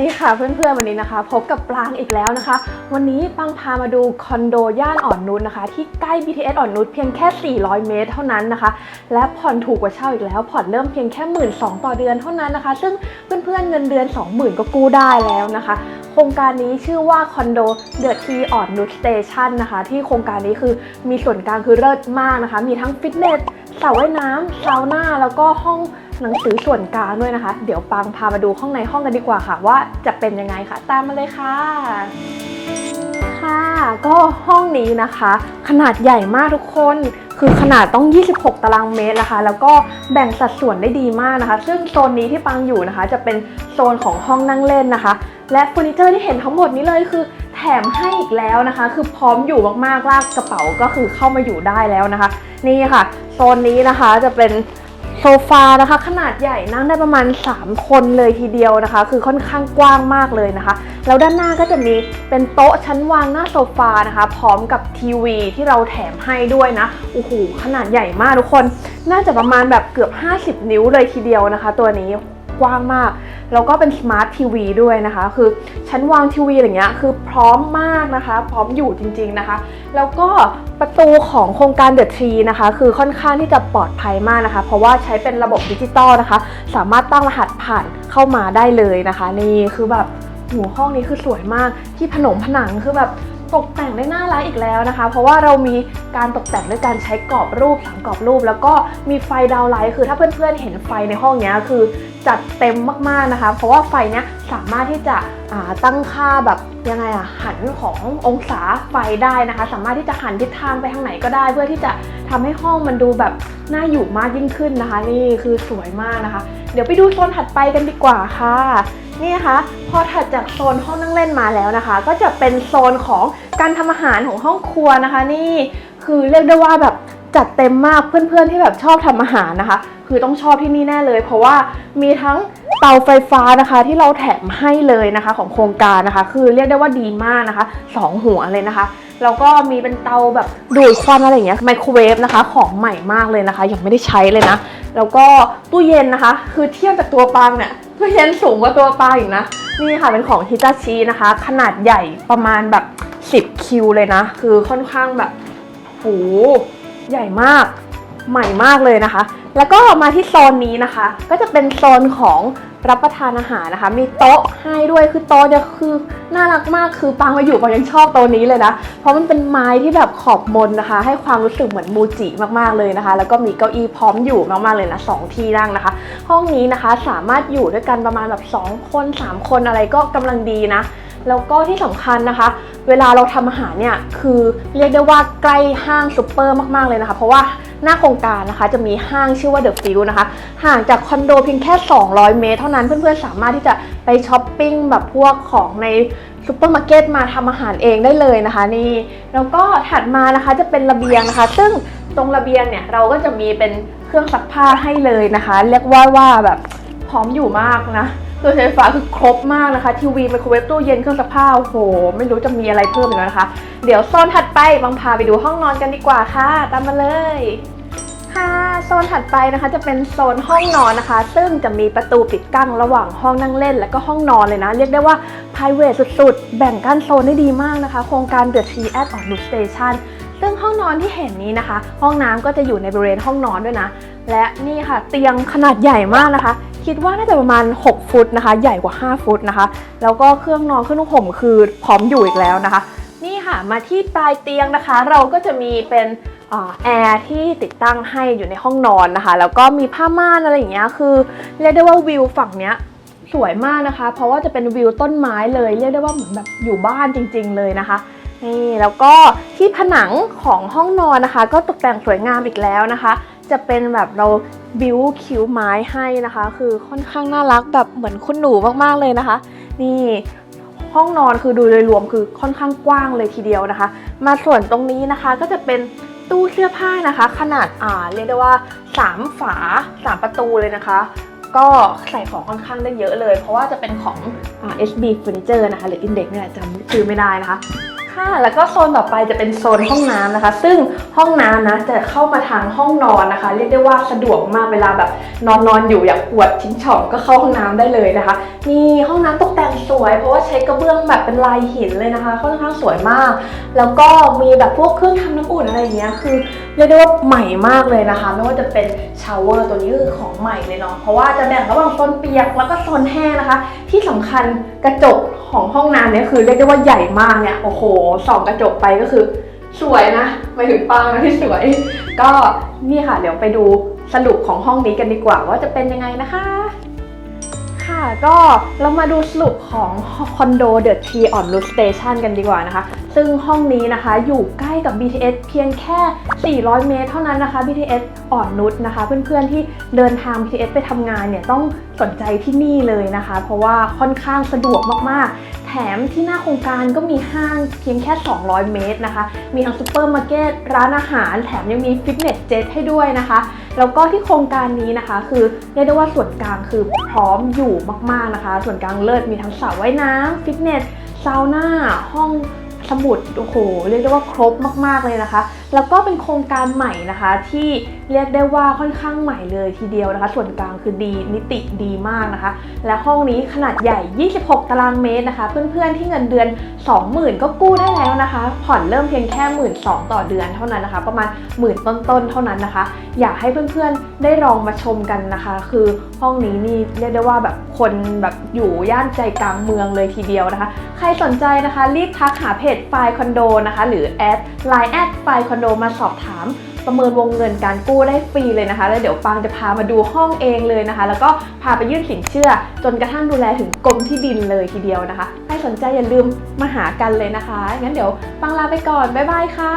ดีค่ะเพื่อนๆวันนี้นะคะ พบกับปรางอีกแล้วนะคะ วันนี้ปังพามาดูคอนโดย่านอ่อนนุชนะคะ ที่ใกล้ BTS อ่อนนุชเพียงแค่ 400 เมตรเท่านั้นนะคะ และผ่อนถูกกว่าเช่าอีกแล้วผ่อนเริ่มเพียงแค่หมื่นสต่อเดือนเท่านั้นนะคะ ซึ่งเพื่อนๆเงินเดือน 20,000 ก็กู้ได้แล้วนะคะโครงการนี้ชื่อว่าคอนโดเดอะทีอ่อนนุชสเตชันนะคะ ที่โครงการนี้คือมีส่วนกลางคือเลิศมากนะคะ มีทั้งฟิตเนสสระว่ายน้ำซาวน่าแล้วก็ห้อง หนังสือส่วนกลางด้วยนะคะ เดี๋ยวปังพามาดูห้องในห้องกันดีกว่าค่ะ ว่าจะเป็นยังไงค่ะ ตามมาเลยค่ะค่ะก็ห้องนี้นะคะ ขนาดใหญ่มากทุกคนคือขนาดต้อง 26 ตารางเมตรนะคะ แล้วก็แบ่งสัดส่วนได้ดีมากนะคะ ซึ่งโซนนี้ที่ปังอยู่นะคะ จะเป็นโซนของห้องนั่งเล่นนะคะ และเฟอร์นิเจอร์ที่เห็นทั้งหมดนี้เลยคือแถมให้อีกแล้วนะคะ คือพร้อมอยู่มากๆลากกระเป๋าก็คือเข้ามาอยู่ได้แล้วนะคะ นี่ค่ะ โซนนี้นะคะจะเป็น โซฟานะคะ ขนาดใหญ่นั่งได้ประมาณ 3 คนเลยทีเดียวนะคะ คือค่อนข้างกว้างมากเลยนะคะ แล้วด้านหน้าก็จะมีเป็นโต๊ะชั้นวางหน้าโซฟานะคะ พร้อมกับทีวีที่เราแถมให้ด้วยนะโอ้โหขนาดใหญ่มากทุกคน น่าจะประมาณแบบเกือบ 50 นิ้วเลยทีเดียวนะคะ ตัวนี้ กว้างมาก แล้วก็เป็นสมาร์ททีวีด้วยนะคะ คือชั้นวางทีวีอย่างเงี้ยคือพร้อมมากนะคะ พร้อมอยู่จริง ๆนะคะ แล้วก็ประตูของโครงการเดอะทรีนะคะ คือค่อนข้างที่จะปลอดภัยมากนะคะ เพราะว่าใช้เป็นระบบดิจิตอลนะคะ สามารถตั้งรหัสผ่านเข้ามาได้เลยนะคะ นี่คือแบบหูห้องนี้คือสวยมากที่ผนงผนังคือแบบ ตกแต่งได้น่ารักอีกแล้วนะคะ เพราะว่าเรามีการตกแต่งด้วยการใช้กรอบรูปสามกรอบรูป แล้วก็มีไฟดาวไลท์คือถ้าเพื่อนๆเห็นไฟในห้องเนี้ยคือจัดเต็มมากๆนะคะ เพราะว่าไฟเนี้ยสามารถที่จะอ่าตั้งค่าแบบยังไงอะหันขององศาไฟได้นะคะ สามารถที่จะหันทิศทางไปทางไหนก็ได้ เพื่อที่จะทำให้ห้องมันดูแบบน่าอยู่มากยิ่งขึ้นนะคะ นี่คือสวยมากนะคะ เดี๋ยวไปดูโซนถัดไปกันดีกว่าค่ะ นี่นะคะ พอถัดจากโซนห้องนั่งเล่นมาแล้วนะคะ ก็จะเป็นโซนของการทำอาหารของห้องครัวนะคะ นี่คือเรียกได้ว่าแบบจัดเต็มมากเพื่อนๆที่แบบชอบทำอาหารนะคะ คือต้องชอบที่นี่แน่เลย เพราะว่ามีทั้งเตาไฟฟ้านะคะที่เราแถมให้เลยนะคะของโครงการนะคะ คือเรียกได้ว่าดีมากนะคะสองหัวเลยนะคะแล้วก็มีเป็นเตาแบบดูดควันอะไรอย่างเงี้ยไมโครเวฟนะคะ ของใหม่มากเลยนะคะ ยังไม่ได้ใช้เลยนะ แล้วก็ตู้เย็นนะคะ คือเทียบจากตัวปางเนี่ย ตู้เย็นสูงกว่าตัวปาอีกนะ นี่ค่ะเป็นของฮิตาชินะคะ ขนาดใหญ่ประมาณแบบ 10 คิวเลยนะ คือค่อนข้างแบบโหใหญ่มากใหม่มากเลยนะคะ แล้วก็มาที่โซนนี้นะคะ ก็จะเป็นโซนของรับประทานอาหารนะคะ มีโต๊ะให้ด้วยคือโต๊ะเนี่ยคือน่ารักมากคือปางมาอยู่ปางยังชอบโต๊ะนี้เลยนะ เพราะมันเป็นไม้ที่แบบขอบมนนะคะ ให้ความรู้สึกเหมือนมูจิมากๆเลยนะคะ แล้วก็มีเก้าอี้พร้อมอยู่มากๆเลยนะสองที่นั่งนะคะ ห้องนี้นะคะสามารถอยู่ด้วยกันประมาณแบบ 2 คน 3 คนอะไรก็กำลังดีนะ แล้วก็ที่สำคัญนะคะ เวลาเราทำอาหารเนี่ยคือเรียกได้ว่าใกล้ห้างซูเปอร์มากๆเลยนะคะ เพราะว่าหน้าโครงการนะคะจะมีห้างชื่อว่า The Field นะคะ ห่างจากคอนโดเพียงแค่ 200 เมตร เท่านั้นเพื่อนๆ สามารถที่จะไปช้อปปิ้งแบบพวกของในซูเปอร์มาร์เก็ตมาทำอาหารเองได้เลยนะคะนี่แล้วก็ถัดมานะคะจะเป็นระเบียงนะคะ ซึ่งตรงระเบียงเนี่ยเราก็จะมีเป็นเครื่องซักผ้าให้เลยนะคะ เรียกว่าว่าแบบพร้อมอยู่มากนะ เครื่องใช้ไฟฟ้าคือครบมากนะคะทีวีไมโครเวฟตู้เย็นเครื่องซักผ้าโอ้โห ไม่รู้จะมีอะไรเพิ่มอีกแล้วนะคะ เดี๋ยวโซนถัดไปบังพาไปดูห้องนอนกันดีกว่าค่ะ ตามมาเลย ค่ะโซนถัดไปนะคะจะเป็นโซนห้องนอนนะคะ ซึ่งจะมีประตูปิดกั้นระหว่างห้องนั่งเล่น และก็ห้องนอนเลยนะ เรียกได้ว่า p r i v a t สุดๆ แบ่งกั้นโซนได้ดีมากนะคะ โครงการ The T at on Loop Station ซึ่งห้องนอนที่เห็นนี้นะคะ ห้องน้ำก็จะอยู่ในบริเวณห้องนอนด้วยนะ และนี่ค่ะเตียงขนาดใหญ่มากนะคะ คิดว่าน่าจะประมาณ 6 ฟุตนะคะ ใหญ่กว่า 5 ฟุตนะคะ แล้วก็เครื่องนอนเครื่องนุ่งห่มคือพร้อมอยู่อีกแล้วนะคะ นี่ค่ะมาที่ปลายเตียงนะคะ เราก็จะมีเป็นแอร์ที่ติดตั้งให้อยู่ในห้องนอนนะคะ แล้วก็มีผ้าม่านอะไรอย่างเงี้ยคือเรียกได้ว่าวิวฝั่งเนี้ยสวยมากนะคะ เพราะว่าจะเป็นวิวต้นไม้เลยเรียกได้ว่าเหมือนแบบอยู่บ้านจริง ๆ เลยนะคะนี่แล้วก็ที่ผนังของห้องนอนนะคะ ก็ตกแต่งสวยงามอีกแล้วนะคะ จะเป็นแบบเราบิวคิ้วไม้ให้นะคะ คือค่อนข้างน่ารักแบบเหมือนคุณหนูมากๆเลยนะคะ นี่ห้องนอนคือดูโดยรวมคือค่อนข้างกว้างเลยทีเดียวนะคะ มาส่วนตรงนี้นะคะก็จะเป็นตู้เสื้อผ้านะคะ ขนาดอ่าเรียกได้ว่า 3 ฝา 3 ประตูเลยนะคะ ก็ใส่ของค่อนข้างได้เยอะเลย เพราะว่าจะเป็นของอ่า SB Furniture นะคะ หรือ Index เนี่ยจำชื่อไม่ได้นะคะ ค่ะ แล้วก็โซนต่อไปจะเป็นโซนห้องน้ำนะคะ ซึ่งห้องน้ำนะจะเข้ามาทางห้องนอนนะคะ เรียกได้ว่าสะดวกมากเวลาแบบนอนนอนอยู่อยากปวดชิ้นฉ่องก็เข้าห้องน้ำได้เลยนะคะ มีห้องน้ำตกแต่งสวย เพราะว่าใช้กระเบื้องแบบเป็นลายหินเลยนะคะ ค่อนข้างสวยมาก แล้วก็มีแบบพวกเครื่องทำน้ำอุ่นอะไรอย่างเงี้ยคือเรียกได้ว่าใหม่มากเลยนะคะ ไม่ว่าจะเป็นชาวเวอร์ตัวนี้คือของใหม่เลยเนาะเพราะว่าจะแบ่งระหว่างโซนเปียกแล้วก็โซนแห้งนะคะ ที่สำคัญกระจกของห้องน้ำเนี่ยคือเรียกได้ว่าใหญ่มากเนี่ยโอ้โหส่องกระจกไปก็คือ สวยนะหมายถึงปางนะที่สวย ก็นี่ค่ะ เดี๋ยวไปดูสรุปของห้องนี้กันดีกว่า ว่าจะเป็นยังไงนะคะ ค่ะก็เรามาดูสรุปของคอนโดเดอะทีออนรูสเตชันกันดีกว่านะคะ ซึ่งห้องนี้นะคะอยู่ใกล้กับ BTS เพียงแค่ 400 เมตรเท่านั้นนะคะ BTS อ่อนนุชนะคะ เพื่อนๆที่เดินทาง BTS ไปทำงานเนี่ยต้องสนใจที่นี่เลยนะคะ เพราะว่าค่อนข้างสะดวกมากๆแถมที่หน้าโครงการก็มีห้างเพียงแค่ 200 เมตรนะคะ มีทั้งซูเปอร์มาร์เก็ตร้านอาหาร แถมยังมีฟิตเนสเจ็ตให้ด้วยนะคะ แล้วก็ที่โครงการนี้นะคะ คือเรียกได้ว่าส่วนกลางคือพร้อมอยู่มากๆนะคะ ส่วนกลางเลิศมีทั้งสระว่ายน้ำฟิตเนสซาวน่าห้อง สมุดโอ้โหเรียกได้ว่าครบมากๆเลยนะคะ แล้วก็เป็นโครงการใหม่นะคะ ที่เรียกได้ว่าค่อนข้างใหม่เลยทีเดียวนะคะ ส่วนกลางคือดีนิติดีมากนะคะ และห้องนี้ขนาดใหญ่ 26 ตารางเมตรนะคะ เพื่อนๆที่เงินเดือน 20,000 ก็กู้ได้แล้วนะคะ ผ่อนเริ่มเพียงแค่1 2ื่นต่อเดือนเท่านั้นนะคะ ประมาณหมื่นต้นๆเท่านั้นนะคะ อยากให้เพื่อนๆได้ลองมาชมกันนะคะ คือห้องนี้นี่เรียกได้ว่าแบบคนแบบอยู่ย่านใจกลางเมืองเลยทีเดียวนะคะ ใครสนใจนะคะรีบทักหาเพจไฟล์คอนโดนะคะ หรือแอดไลน์แอดไฟล์คอนโดมาสอบถามประเมินวงเงินการกู้ได้ฟรีเลยนะคะ แล้วเดี๋ยวปังจะพามาดูห้องเองเลยนะคะ แล้วก็พาไปยื่นสินเชื่อ จนกระทั่งดูแลถึงกรมที่ดินเลยทีเดียวนะคะ ใครสนใจอย่าลืมมาหากันเลยนะคะ งั้นเดี๋ยวปังลาไปก่อน บ๊ายบายค่ะ